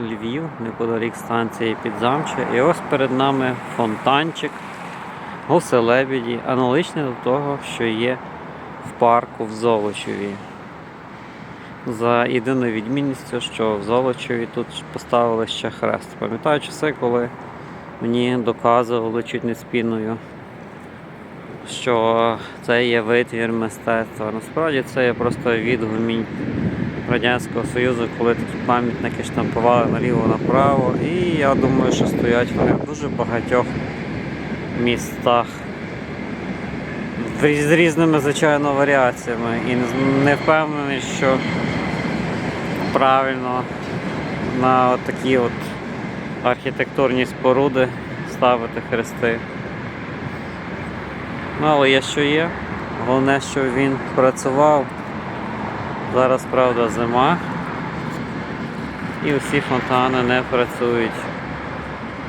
Львів, неподалік станції Підзамча. І ось перед нами фонтанчик Гуселебіді, аналогічний до того, що є в парку в Золочеві. За єдиною відмінністю, що в Золочеві тут поставили ще хрест. Пам'ятаю часи, коли мені доказували чуть не спіною, що це є витвір мистецтва. Насправді це є просто відгумінь Радянського Союзу, коли такі пам'ятники штампували наліво-направо. І я думаю, що стоять вони в дуже багатьох містах. З різними, звичайно, варіаціями. І не впевнений, що правильно на такі от архітектурні споруди ставити хрести. Ну, але є що є. Головне, що він працював. Зараз, правда, зима. І усі фонтани не працюють.